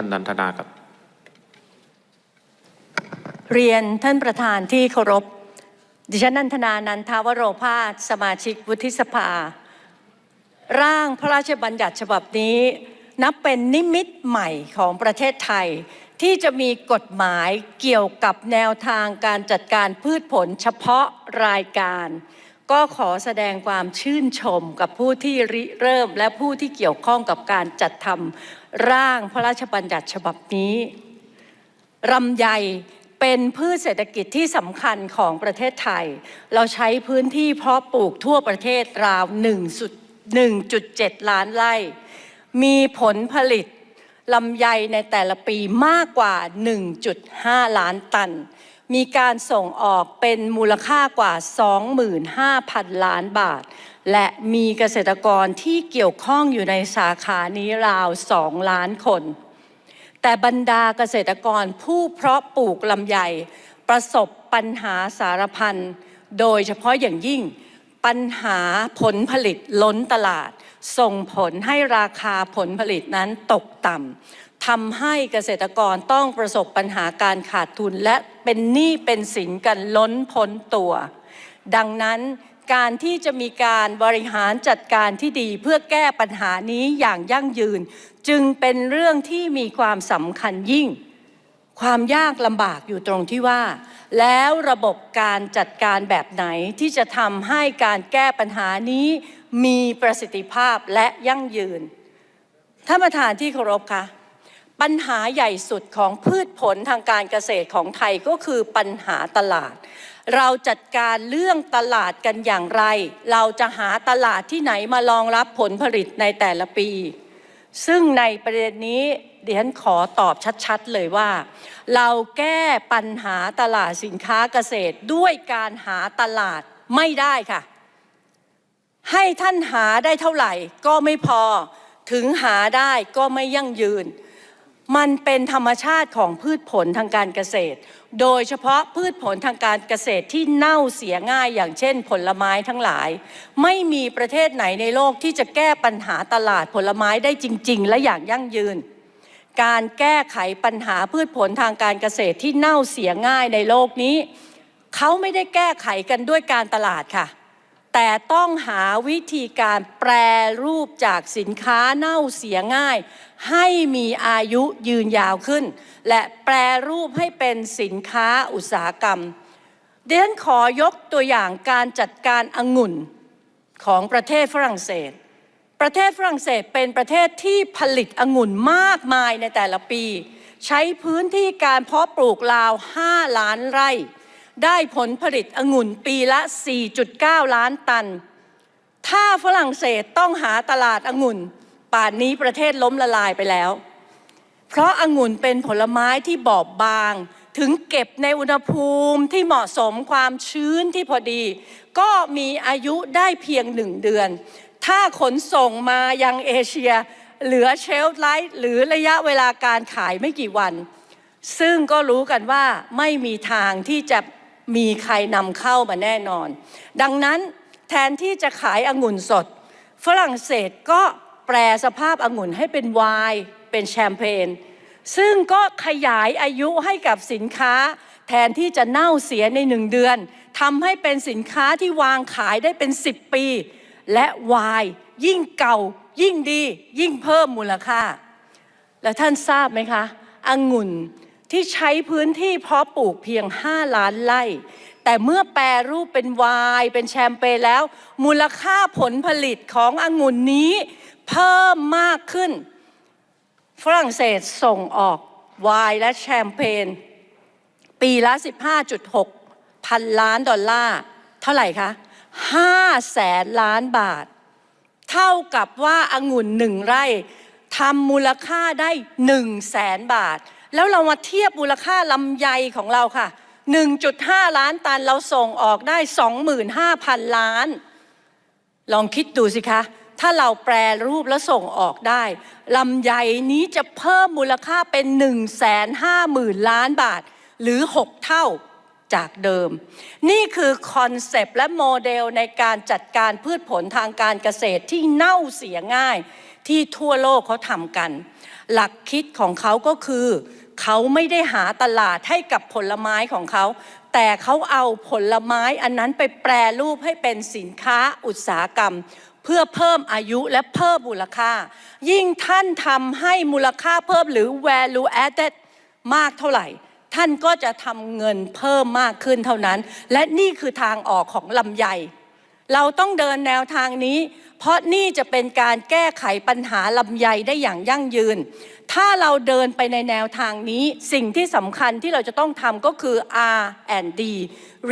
ท่านนันทนาครับ เรียนท่านประธานที่เคารพ ดิฉันนันทนานันทาวโรภาสสมาชิกวุฒิสภา ร่างพระราชบัญญัติฉบับนี้ นับเป็นนิมิตใหม่ของประเทศไทย ที่จะมีกฎหมายเกี่ยวกับแนวทางการจัดการพืชผลเฉพาะรายการ ก็ขอแสดงความชื่นชมกับผู้ที่ริเริ่มและผู้ที่เกี่ยวข้องกับการจัดทำร่างพระราชบัญญัติฉบับนี้รำไยเป็นพืชเศรษฐกิจที่สำคัญของประเทศไทย เราใช้พื้นที่เพาะปลูกทั่วประเทศราว 1.7 ล้านไร่ มีผลผลิตลำไยในแต่ละปีมากกว่า 1.5 ล้านตัน มีการส่งออกเป็นมูลค่ากว่า 25,000 ล้านบาท และมีเกษตรกรที่เกี่ยวข้องอยู่ในสาขานี้ราว 2 ล้านคน แต่บรรดาเกษตรกรผู้เพาะปลูกลำไย ประสบปัญหาสารพันโดยเฉพาะอย่างยิ่งปัญหาผลผลิตล้นตลาด ส่งผลให้ราคาผลผลิตนั้นตกต่ำ ทำให้เกษตรกรต้องประสบปัญหาการขาดทุน และเป็นหนี้เป็นสินกันล้นพ้นตัว ดังนั้นการที่จะมีการบริหารจัดการที่ดีเพื่อแก้ปัญหานี้อย่างยั่งยืน จึงเป็นเรื่องที่มีความสำคัญยิ่ง ความยากลำบากอยู่ตรงที่ว่า แล้วระบบการจัดการแบบไหนที่จะทำให้การแก้ปัญหานี้มีประสิทธิภาพและยั่งยืนท่านประธานที่เคารพคะ ปัญหาใหญ่สุดของพืชผลทางการเกษตรของไทยก็คือปัญหาตลาด เราจัดการเรื่องตลาดกันอย่างไร เราจะหาตลาดที่ไหนมารองรับผลผลิตในแต่ละปี ซึ่งในประเด็นนี้ดิฉันขอตอบชัดๆเลยว่า เราแก้ปัญหาตลาดสินค้าเกษตรด้วยการหาตลาดไม่ได้ค่ะ ให้ท่านหาได้เท่าไหร่ก็ไม่พอถึงหาได้ก็ไม่ยั่งยืน มันเป็นธรรมชาติของพืชผลทางการเกษตร โดยเฉพาะพืชผลทางการเกษตรที่เน่าเสียง่ายอย่างเช่น ผลไม้ทั้งหลาย ไม่มีประเทศไหนในโลกที่จะแก้ปัญหาตลาดผลไม้ได้จริง ๆ และอย่างยั่งยืน การแก้ไขปัญหาพืชผลทางการเกษตรที่เน่าเสียง่ายในโลกนี้ เขาไม่ได้แก้ไขกันด้วยการตลาดค่ะ แต่ต้องหาวิธีการแปรรูปจากสินค้าเน่าเสียง่าย ให้มีอายุยืนยาวขึ้น และแปรรูปให้เป็นสินค้าอุตสาหกรรมเดนขอยกตัวอย่างการจัดการองุ่นของประเทศฝรั่งเศส ประเทศฝรั่งเศสเป็นประเทศที่ผลิตองุ่นมากมายในแต่ละปี ใช้พื้นที่การเพาะปลูกราว 5 ล้านไร่ ได้ผลผลิตองุ่นปีละ 4.9 ล้านตัน ถ้าฝรั่งเศสต้องหาตลาดองุ่น ป่านนี้ประเทศล้มละลายไปแล้ว เพราะองุ่นเป็นผลไม้ที่บอบบาง ถึงเก็บในอุณหภูมิที่เหมาะสมความชื้นที่พอดี ก็มีอายุได้เพียงหนึ่งเดือน ถ้าขนส่งมายังเอเชีย เหลือเชลฟ์ไลท์หรือระยะเวลาการขายไม่กี่วัน ซึ่งก็รู้กันว่าไม่มีทางที่จะ มีใครนำเข้ามาแน่นอน ดังนั้นแทนที่จะขายองุ่นสด ฝรั่งเศสก็แปรสภาพองุ่นให้เป็นไวน์เป็นแชมเปญซึ่งก็ขยายอายุให้กับสินค้า แทนที่จะเน่าเสียในหนึ่งเดือนทำให้เป็นสินค้าที่วางขายได้เป็น 10 ปี และไวน์ยิ่งเก่า ยิ่งดี ยิ่งเพิ่มมูลค่า แล้วท่านทราบไหมคะองุ่น ที่ใช้พื้นที่เพาะปลูกเพียง 5 ล้านไร่ แต่เมื่อแปรรูปเป็นไวน์เป็นแชมเปญแล้ว มูลค่าผลผลิตขององุ่นนี้เพิ่มมากขึ้น ฝรั่งเศสส่งออกไวน์และแชมเปญปีละ 15.6 พันล้านดอลลาร์ เท่าไหร่คะ5แสนล้านบาท เท่ากับว่าองุ่นหนึ่งไร่ทำมูลค่าได้หนึ่งแสนบาท แล้วเรามาเทียบมูลค่าลำไยของเราค่ะ 1.5 ล้านตันเราส่งออกได้ 25,000 ล้าน ลองคิดดูสิคะ ถ้าเราแปรรูปแล้วส่งออกได้ลำไยนี้จะเพิ่มมูลค่าเป็น 1 5 0 0 0 0 ล้านบาท หรือ 6 เท่าจากเดิม นี่คือคอนเซปต์และโมเดลในการจัดการพืชผลทางการเกษตรที่เน่าเสียง่าย ที่ทั่วโลกเขาทำกัน หลักคิดของเขาก็คือ เขาไม่ได้หาตลาดให้กับผลไม้ของเขา แต่เขาเอาผลไม้อันนั้นไปแปรรูปให้เป็นสินค้าอุตสาหกรรม เพื่อเพิ่มอายุและเพิ่มมูลค่า ยิ่งท่านทำให้มูลค่าเพิ่มหรือ value added มากเท่าไหร่ท่านก็จะทำเงินเพิ่มมากขึ้นเท่านั้น และนี่คือทางออกของลำไย เราต้องเดินแนวทางนี้ เพราะนี่จะเป็นการแก้ไขปัญหาลำไยได้อย่างยั่งยืน ถ้าเราเดินไปในแนวทางนี้ สิ่งที่สำคัญที่เราจะต้องทำก็คือ R&D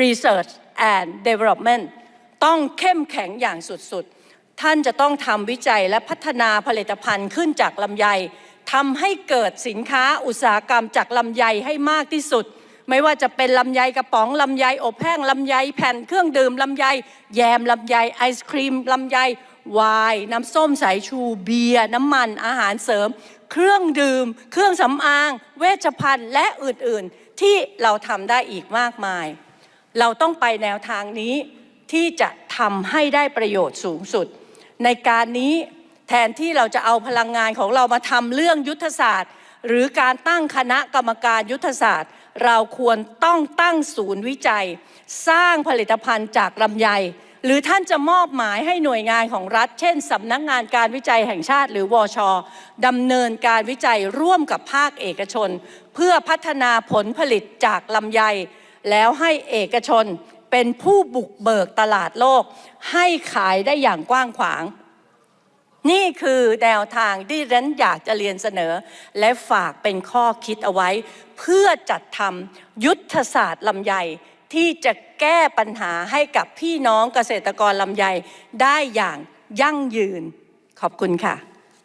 Research and Development ต้องเข้มแข็งอย่างสุดๆ ท่านจะต้องทำวิจัยและพัฒนาผลิตภัณฑ์ขึ้นจากลำไยทำให้เกิดสินค้าอุตสาหกรรมจากลำไยให้มากที่สุด ไม่ว่าจะเป็นลำไยกระป๋องลำไยอบแห้งลำไยแผ่นเครื่องดื่มลำไยแยมลำไยไอศครีมลำไยไวน์น้ำส้มสายชูเบียร์น้ำมันอาหารเสริม เครื่องดื่ม เครื่องสำอาง เวชภัณฑ์และอื่นๆ ที่เราทำได้อีกมากมาย เราต้องไปแนวทางนี้ที่จะทำให้ได้ประโยชน์สูงสุด ในการนี้แทนที่เราจะเอาพลังงานของเรามาทำเรื่องยุทธศาสตร์ หรือการตั้งคณะกรรมการยุทธศาสตร์ เราควรต้องตั้งศูนย์วิจัย สร้างผลิตภัณฑ์จากลำไย หรือท่านจะมอบหมายให้หน่วยงานของรัฐ เช่นสำนักงานการวิจัยแห่งชาติ หรือวชดำเนินการวิจัยร่วมกับภาคเอกชน เพื่อพัฒนาผลผลิตจากลำไย แล้วให้เอกชนเป็นผู้บุกเบิกตลาดโลก ให้ขายได้อย่างกว้างขวาง นี่คือแนวทางที่เรนอยากจะเรียนเสนอ และฝากเป็นข้อคิดเอาไว้ เพื่อจัดทำยุทธศาสตร์ลำไยที่จะแก้ปัญหาให้กับพี่น้องเกษตรกรลำไยได้อย่างยั่งยืน ขอบคุณค่ะ